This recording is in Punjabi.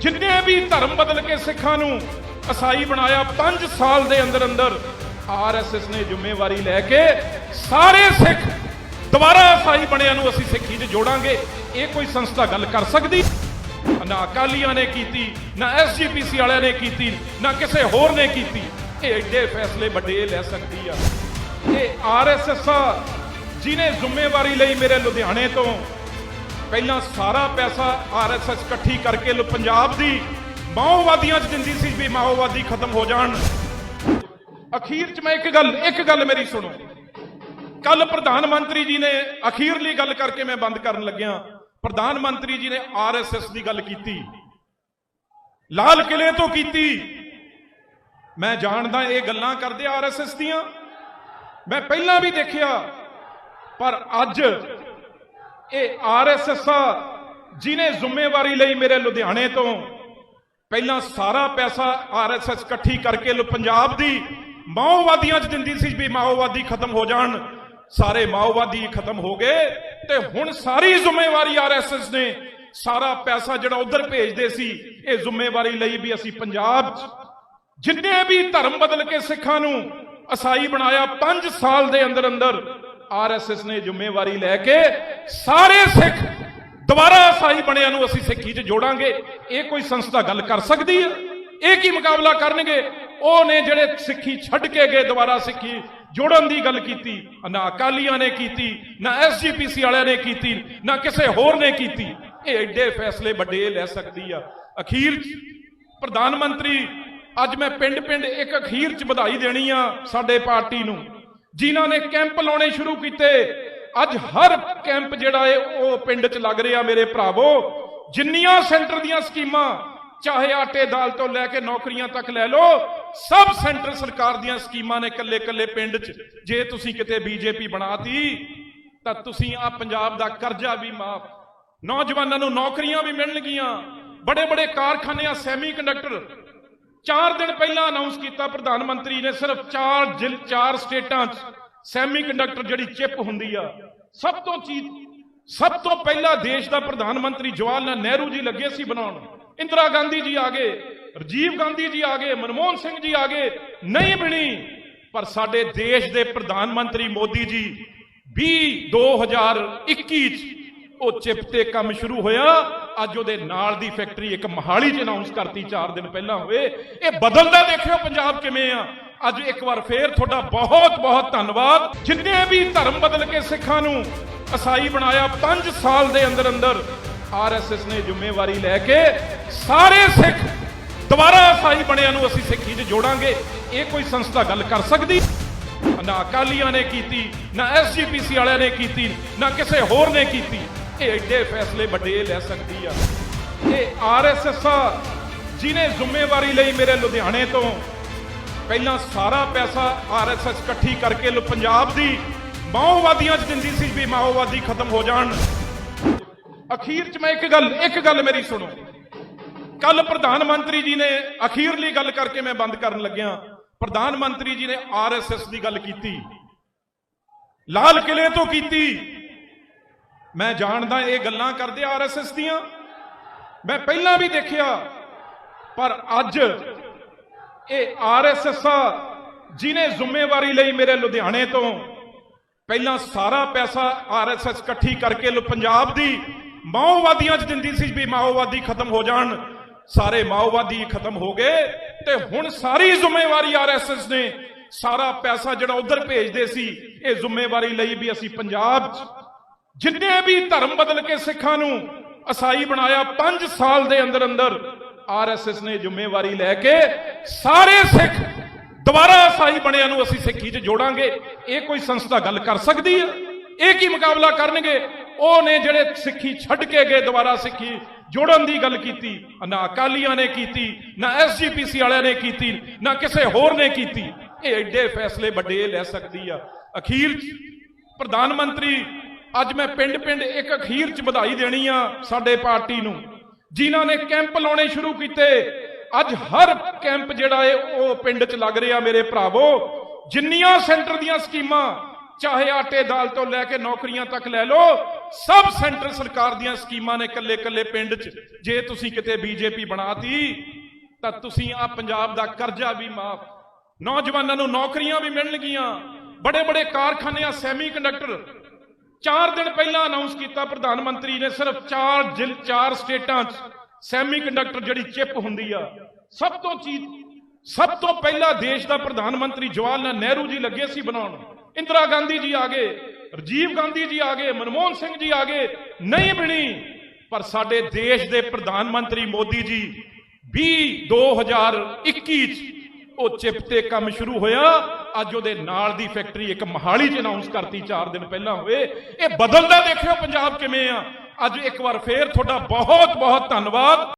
ਜਿੰਨੇ ਵੀ ਧਰਮ ਬਦਲ ਕੇ ਸਿੱਖਾਂ ਨੂੰ ਅਸਾਈ ਬਣਾਇਆ 5 ਸਾਲ ਦੇ ਅੰਦਰ ਅੰਦਰ ਆਰਐਸਐਸ ਨੇ ਜ਼ਿੰਮੇਵਾਰੀ ਲੈ ਕੇ ਸਾਰੇ ਸਿੱਖ ਦੁਬਾਰਾ ਅਸਾਈ ਬਣਿਆਂ ਨੂੰ ਅਸੀਂ ਸਿੱਖੀ 'ਚ ਜੋੜਾਂਗੇ। ਇਹ ਕੋਈ ਸੰਸਥਾ ਗੱਲ ਕਰ ਸਕਦੀ? ਨਾ ਅਕਾਲੀਆਂ ਨੇ ਕੀਤੀ, ਨਾ ਐਸਜੀਪੀਸੀ ਵਾਲਿਆਂ ਨੇ ਕੀਤੀ, ਨਾ ਕਿਸੇ ਹੋਰ ਨੇ ਕੀਤੀ। ਇਹ ਐਡੇ ਫੈਸਲੇ ਵੱਡੇ ਲੈ ਸਕਦੀ ਆ। ਇਹ ਆਰਐਸਐਸ ਆ ਜਿਨੇ ਜ਼ਿੰਮੇਵਾਰੀ ਲਈ ਮੇਰੇ ਲੁਧਿਆਣੇ ਤੋਂ ਪਹਿਲਾਂ ਸਾਰਾ ਪੈਸਾ ਆਰਐਸਐਸ ਇਕੱਠੀ ਕਰਕੇ ਪੰਜਾਬ ਦੀ ਮਾਓਵਾਦੀਆਂ 'ਚ ਦਿੰਦੀ ਸੀ ਵੀ ਮਾਓਵਾਦੀ ਖਤਮ ਹੋ ਜਾਣ। ਅਖੀਰ 'ਚ ਮੈਂ ਇੱਕ ਗੱਲ ਇੱਕ ਗੱਲ ਮੇਰੀ ਸੁਣੋ। ਕੱਲ ਪ੍ਰਧਾਨ ਮੰਤਰੀ ਜੀ ਨੇ ਅਖੀਰਲੀ ਗੱਲ ਕਰਕੇ ਮੈਂ ਬੰਦ ਕਰਨ ਲੱਗਿਆ। ਪ੍ਰਧਾਨ ਮੰਤਰੀ ਜੀ ਨੇ ਆਰਐਸਐਸ ਦੀ ਗੱਲ ਕੀਤੀ। ਲਾਲ ਕਿਲੇ ਤੋਂ ਕੀਤੀ। ਮੈਂ ਜਾਣਦਾ ਇਹ ਗੱਲਾਂ ਕਰਦੇ ਆਰਐਸਐਸ ਦੀਆਂ। ਮੈਂ ਪਹਿਲਾਂ ਵੀ ਦੇਖਿਆ, ਪਰ ਅੱਜ ਇਹ ਆਰਐਸਐਸ ਆ, ਜਿਨੇ ਜ਼ਿੰਮੇਵਾਰੀ ਲਈ ਮੇਰੇ ਲੁਧਿਆਣੇ ਤੋਂ ਪਹਿਲਾਂ ਸਾਰਾ ਪੈਸਾ ਆਰਐਸਐਸ ਇਕੱਠੀ ਕਰਕੇ ਪੰਜਾਬ ਦੀ ਮਾਓਵਾਦੀਆਂ 'ਚ ਦਿੰਦੀ ਸੀ ਵੀ ਮਾਓਵਾਦੀ ਖਤਮ ਹੋ ਜਾਣ। ਸਾਰੇ ਮਾਓਵਾਦੀ ਖਤਮ ਹੋ ਗਏ ਤੇ ਹੁਣ ਸਾਰੀ ਜ਼ਿੰਮੇਵਾਰੀ ਆਰਐਸਐਸ ਨੇ ਸਾਰਾ ਪੈਸਾ ਜਿਹੜਾ ਉਧਰ ਭੇਜਦੇ ਸੀ, ਇਹ ਜ਼ਿੰਮੇਵਾਰੀ ਲਈ ਵੀ ਅਸੀਂ ਪੰਜਾਬ 'ਚ ਜਿੰਨੇ ਵੀ ਧਰਮ ਬਦਲ ਕੇ ਸਿੱਖਾਂ ਨੂੰ ਅਸਾਈ ਬਣਾਇਆ 5 ਸਾਲ ਦੇ ਅੰਦਰ ਅੰਦਰ ਆਰਐਸਐਸ ਨੇ ਜ਼ਿੰਮੇਵਾਰੀ ਲੈ ਕੇ ਸਾਰੇ ਸਿੱਖ ਦੁਬਾਰਾ ਅਸਾਈ ਬਣਿਆਂ ਨੂੰ ਅਸੀਂ ਸਿੱਖੀ 'ਚ ਜੋੜਾਂਗੇ। ਇਹ ਕੋਈ ਸੰਸਥਾ ਗੱਲ ਕਰ ਸਕਦੀ ਹੈ ਇਹ ਕੀ ਮੁਕਾਬਲਾ ਕਰਨਗੇ? ਉਹ ਨੇ ਜਿਹੜੇ ਸਿੱਖੀ ਛੱਡ ਕੇ ਗਏ, ਦੁਬਾਰਾ ਸਿੱਖੀ ਜੋੜਨ ਦੀ ਗੱਲ ਕੀਤੀ, ਨਾ ਅਕਾਲੀਆਂ ਨੇ ਕੀਤੀ, ਨਾ ਐਸਜੀਪੀਸੀ ਵਾਲਿਆਂ ਨੇ ਕੀਤੀ, ਨਾ ਕਿਸੇ ਹੋਰ ਨੇ ਕੀਤੀ। ਇਹ ਐਡੇ ਫੈਸਲੇ ਵੱਡੇ ਲੈ ਸਕਦੀ ਆ। ਅਖੀਰ ਪ੍ਰਧਾਨ ਮੰਤਰੀ, ਅੱਜ ਮੈਂ ਪਿੰਡ-ਪਿੰਡ ਇੱਕ ਅਖੀਰ 'ਚ ਵਧਾਈ ਦੇਣੀ ਆ ਸਾਡੇ ਪਾਰਟੀ ਨੂੰ। ਜਿਨ੍ਹਾਂ ਨੇ ਕੈਂਪ ਲਾਉਣੇ ਸ਼ੁਰੂ ਕੀਤੇ ਅੱਜ ਹਰ ਕੈਂਪ ਜਿਹੜਾ ਹੈ ਉਹ ਪਿੰਡ 'ਚ ਲੱਗ ਰਿਹਾ ਮੇਰੇ ਭਰਾਵੋ। ਜਿੰਨੀਆਂ ਸੈਂਟਰ ਦੀਆਂ ਸਕੀਮਾਂ, ਚਾਹੇ ਆਟੇ ਦਾਲ ਤੋਂ ਲੈ ਕੇ ਨੌਕਰੀਆਂ ਤੱਕ ਲੈ ਲਓ, ਸਭ ਸੈਂਟਰ ਸਰਕਾਰ ਦੀਆਂ ਸਕੀਮਾਂ ਨੇ ਕੱਲੇ-ਕੱਲੇ ਪਿੰਡ 'ਚ। ਜੇ ਤੁਸੀਂ ਕਿਤੇ ਬੀਜੇਪੀ ਬਣਾਤੀ, ਤਾਂ ਤੁਸੀਂ ਆ ਪੰਜਾਬ ਦਾ ਕਰਜ਼ਾ ਵੀ ਮਾਫ। ਨੌਜਵਾਨਾਂ ਨੂੰ ਨੌਕਰੀਆਂ ਵੀ ਮਿਲਣਗੀਆਂ। ਬੜੇ ਬੜੇ ਕਾਰਖਾਨੇ ਆ ਸੈਮੀ ਕੰਡਕਟਰ ਚਾਰ ਦਿਨ ਪਹਿਲਾਂ ਅਨਾਉਂਸ ਕੀਤਾ ਪ੍ਰਧਾਨ ਮੰਤਰੀ ਨੇ, ਸਿਰਫ ਚਾਰ ਜ਼ਿਲ ਚਾਰ ਸਟੇਟਾਂ 'ਚ। ਸੈਮੀ ਕੰਡਕਟਰ ਜਿਹੜੀ ਚਿਪ ਹੁੰਦੀ ਆ, ਸਭ ਤੋਂ ਚੀਜ਼, ਸਭ ਤੋਂ ਪਹਿਲਾਂ ਦੇਸ਼ ਦਾ ਪ੍ਰਧਾਨ ਮੰਤਰੀ ਜਵਾਹਰ ਲਾਲ ਨਹਿਰੂ ਜੀ ਲੱਗੇ ਸੀ ਬਣਾਉਣ। ਇੰਦਰਾ ਗਾਂਧੀ ਜੀ ਆ ਗਏ, ਰਾਜੀਵ ਗਾਂਧੀ ਜੀ ਆ ਗਏ, ਮਨਮੋਹਨ ਸਿੰਘ ਜੀ ਆ ਗਏ, ਨਹੀਂ ਬਣੀ। ਪਰ ਸਾਡੇ ਦੇਸ਼ ਦੇ ਪ੍ਰਧਾਨ ਮੰਤਰੀ ਮੋਦੀ ਜੀ 20 2021 ਚ ਉਹ ਚਿਪ ਤੇ ਕੰਮ ਸ਼ੁਰੂ ਹੋਇਆ। ਅੱਜ ਉਹਦੇ ਨਾਲ ਦੀ ਫੈਕਟਰੀ ਇੱਕ ਮਹਾਲੀ 'ਚ ਅਨਾਉਂਸ ਕਰਤੀ 4 ਦਿਨ ਪਹਿਲਾਂ ਹੋਏ। ਇਹ ਬਦਲਦਾ ਦੇਖਿਓ ਪੰਜਾਬ ਕਿਵੇਂ ਆ। ਅੱਜ ਇੱਕ ਵਾਰ ਫੇਰ ਤੁਹਾਡਾ ਬਹੁਤ ਬਹੁਤ ਧੰਨਵਾਦ। ਜਿੰਨੇ ਵੀ ਧਰਮ ਬਦਲ ਕੇ ਸਿੱਖਾਂ ਨੂੰ ਅਸਾਈ ਬਣਾਇਆ 5 ਸਾਲ ਦੇ ਅੰਦਰ ਅੰਦਰ ਆਰਐਸਐਸ ਨੇ ਜ਼ਿੰਮੇਵਾਰੀ ਲੈ ਕੇ ਸਾਰੇ ਸਿੱਖ ਦੁਬਾਰਾ ਅਸਾਈ ਬਣਿਆਂ ਨੂੰ ਅਸੀਂ ਸਿੱਖੀ 'ਚ ਜੋੜਾਂਗੇ। ਇਹ ਕੋਈ ਸੰਸਥਾ ਗੱਲ ਕਰ ਸਕਦੀ? ਨਾ ਅਕਾਲੀਆਂ ਨੇ ਕੀਤੀ, ਨਾ ਐਸਜੀਪੀਸੀ ਵਾਲਿਆਂ ਨੇ ਕੀਤੀ, ਨਾ ਕਿਸੇ ਹੋਰ ਨੇ ਕੀਤੀ। ਇਹ ਐਡੇ ਫੈਸਲੇ ਵੱਡੇ ਲੈ ਸਕਦੀ ਆ। ਇਹ ਆਰਐਸਐਸ ਆ ਜਿਨੇ ਜ਼ਿੰਮੇਵਾਰੀ ਲਈ ਮੇਰੇ ਲੁਧਿਆਣੇ ਤੋਂ ਪਹਿਲਾਂ ਸਾਰਾ ਪੈਸਾ ਆਰਐਸਐਸ ਇਕੱਠੀ ਕਰਕੇ ਪੰਜਾਬ ਦੀ ਮਾਓਵਾਦੀਆਂ 'ਚ ਦਿੰਦੀ ਸੀ ਵੀ ਮਾਓਵਾਦੀ ਖਤਮ ਹੋ ਜਾਣ। ਅਖੀਰ 'ਚ ਮੈਂ ਇੱਕ ਗੱਲ ਇੱਕ ਗੱਲ ਮੇਰੀ ਸੁਣੋ। ਕੱਲ ਪ੍ਰਧਾਨ ਮੰਤਰੀ ਜੀ ਨੇ ਅਖੀਰਲੀ ਗੱਲ ਕਰਕੇ ਮੈਂ ਬੰਦ ਕਰਨ ਲੱਗਿਆ। ਪ੍ਰਧਾਨ ਮੰਤਰੀ ਜੀ ਨੇ ਆਰਐਸਐਸ ਦੀ ਗੱਲ ਕੀਤੀ। ਲਾਲ ਕਿਲੇ ਤੋਂ ਕੀਤੀ। ਮੈਂ ਜਾਣਦਾ ਇਹ ਗੱਲਾਂ ਕਰਦੇ ਆਰਐਸਐਸ ਦੀਆਂ। ਮੈਂ ਪਹਿਲਾਂ ਵੀ ਦੇਖਿਆ, ਪਰ ਅੱਜ ਇਹ ਆਰਐਸਐਸ ਆ ਜਿਨੇ ਜ਼ਿੰਮੇਵਾਰੀ ਲਈ ਮੇਰੇ ਲੁਧਿਆਣੇ ਤੋਂ ਪਹਿਲਾਂ ਸਾਰਾ ਪੈਸਾ ਆਰਐਸਐਸ ਇਕੱਠੀ ਕਰਕੇ ਪੰਜਾਬ ਦੀ ਮਾਓਵਾਦੀਆਂ 'ਚ ਦਿੰਦੀ ਸੀ ਵੀ ਮਾਓਵਾਦੀ ਖਤਮ ਹੋ ਜਾਣ, ਸਾਰੇ ਮਾਓਵਾਦੀ ਖਤਮ ਹੋ ਗਏ ਤੇ ਹੁਣ ਸਾਰੀ ਜ਼ਿੰਮੇਵਾਰੀ ਆਰਐਸਐਸ ਨੇ ਸਾਰਾ ਪੈਸਾ ਜਿਹੜਾ ਉਧਰ ਭੇਜਦੇ ਸੀ, ਇਹ ਜ਼ਿੰਮੇਵਾਰੀ ਲਈ ਵੀ ਅਸੀਂ ਪੰਜਾਬ 'ਚ ਜਿੰਨੇ ਵੀ ਧਰਮ ਬਦਲ ਕੇ ਸਿੱਖਾਂ ਨੂੰ ਅਸਾਈ ਬਣਾਇਆ 5 ਸਾਲ ਦੇ ਅੰਦਰ ਅੰਦਰ ਆਰਐਸਐਸ ਨੇ ਜ਼ਿੰਮੇਵਾਰੀ ਲੈ ਕੇ ਸਾਰੇ ਸਿੱਖ ਦੁਬਾਰਾ ਸਾਈ ਬਣਿਆਂ ਨੂੰ ਅਸੀਂ ਸਿੱਖੀ 'ਚ ਜੋੜਾਂਗੇ। ਇਹ ਕੋਈ ਸੰਸਥਾ ਗੱਲ ਕਰ ਸਕਦੀ ਹੈ ਇਹ ਕੀ ਮੁਕਾਬਲਾ ਕਰਨਗੇ? ਉਹ ਨੇ ਜਿਹੜੇ ਸਿੱਖੀ ਛੱਡ ਕੇ ਗਏ, ਦੁਬਾਰਾ ਸਿੱਖੀ ਜੋੜਨ ਦੀ ਗੱਲ ਕੀਤੀ, ਨਾ ਅਕਾਲੀਆਂ ਨੇ ਕੀਤੀ, ਨਾ ਐਸਜੀਪੀਸੀ ਵਾਲਿਆਂ ਨੇ ਕੀਤੀ, ਨਾ ਕਿਸੇ ਹੋਰ ਨੇ ਕੀਤੀ। ਇਹ ਐਡੇ ਫੈਸਲੇ ਵੱਡੇ ਲੈ ਸਕਦੀ ਆ। ਅਖੀਰ ਪ੍ਰਧਾਨ ਮੰਤਰੀ, ਅੱਜ ਮੈਂ ਪਿੰਡ-ਪਿੰਡ ਇੱਕ ਅਖੀਰ 'ਚ ਵਧਾਈ ਦੇਣੀ ਆ ਸਾਡੇ ਪਾਰਟੀ ਨੂੰ। ਜਿਨ੍ਹਾਂ ਨੇ ਕੈਂਪ ਲਾਉਣੇ ਸ਼ੁਰੂ ਕੀਤੇ, ਅੱਜ ਹਰ ਕੈਂਪ ਜਿਹੜਾ ਏ, ਉਹ ਪਿੰਡ 'ਚ ਲੱਗ ਰਿਹਾ ਮੇਰੇ ਭਰਾਵੋ। ਜਿੰਨੀਆਂ ਸੈਂਟਰ ਦੀਆਂ ਸਕੀਮਾਂ, ਚਾਹੇ ਆਟੇ ਦਾਲ ਤੋਂ ਲੈ ਕੇ ਨੌਕਰੀਆਂ ਤੱਕ ਲੈ ਲਓ, ਸਭ ਸੈਂਟਰ ਸਰਕਾਰ ਦੀਆਂ ਸਕੀਮਾਂ ਨੇ ਕੱਲੇ ਕੱਲੇ ਪਿੰਡ 'ਚ। ਜੇ ਤੁਸੀਂ ਕਿਤੇ ਬੀਜੇਪੀ ਬਣਾਤੀ, ਤਾਂ ਤੁਸੀਂ ਆ ਪੰਜਾਬ ਦਾ ਕਰਜ਼ਾ ਵੀ ਮਾਫ। ਨੌਜਵਾਨਾਂ ਨੂੰ ਨੌਕਰੀਆਂ ਵੀ ਮਿਲਣਗੀਆਂ। ਬੜੇ ਬੜੇ ਕਾਰਖਾਨਿਆਂ ਸੈਮੀ ਕੰਡਕਟਰ ਚਾਰ ਦਿਨ ਪਹਿਲਾਂ ਅਨਾਉਂਸ ਕੀਤਾ ਪ੍ਰਧਾਨ ਮੰਤਰੀ ਨੇ, ਸਿਰਫ ਚਾਰ ਜ਼ਿਲ, ਚਾਰ ਸਟੇਟਾਂ 'ਚ ਸੈਮੀ ਕੰਡਕਟਰ ਜਿਹੜੀ ਚਿਪ ਹੁੰਦੀ ਆ, ਸਭ ਤੋਂ ਚੀਜ਼, ਸਭ ਤੋਂ ਪਹਿਲਾਂ ਦੇਸ਼ ਦਾ ਪ੍ਰਧਾਨ ਮੰਤਰੀ ਜਵਾਹਰ ਲਾਲ ਨਹਿਰੂ ਜੀ ਲੱਗੇ ਸੀ ਬਣਾਉਣ। ਇੰਦਰਾ ਗਾਂਧੀ ਜੀ ਆ ਗਏ, ਰਾਜੀਵ ਗਾਂਧੀ ਜੀ ਆ ਗਏ, ਮਨਮੋਹਨ ਸਿੰਘ ਜੀ ਆ ਗਏ, ਨਹੀਂ ਬਣੀ। ਪਰ ਸਾਡੇ ਦੇਸ਼ ਦੇ ਪ੍ਰਧਾਨ ਮੰਤਰੀ ਮੋਦੀ ਜੀ 20 2021 ਚ ਉਹ ਚਿਪ ਤੇ ਕੰਮ ਸ਼ੁਰੂ ਹੋਇਆ। ਅੱਜ ਉਹਦੇ ਨਾਲ ਦੀ ਫੈਕਟਰੀ ਇੱਕ ਮਹਾਲੀ 'ਚ ਅਨਾਉਂਸ ਕਰਤੀ 4 ਦਿਨ ਪਹਿਲਾਂ ਹੋਏ ਇਹ ਬਦਲਦਾ ਦੇਖਿਓ ਪੰਜਾਬ ਕਿਵੇਂ ਆ। ਅੱਜ ਇੱਕ ਵਾਰ ਫੇਰ ਤੁਹਾਡਾ ਬਹੁਤ ਬਹੁਤ ਧੰਨਵਾਦ।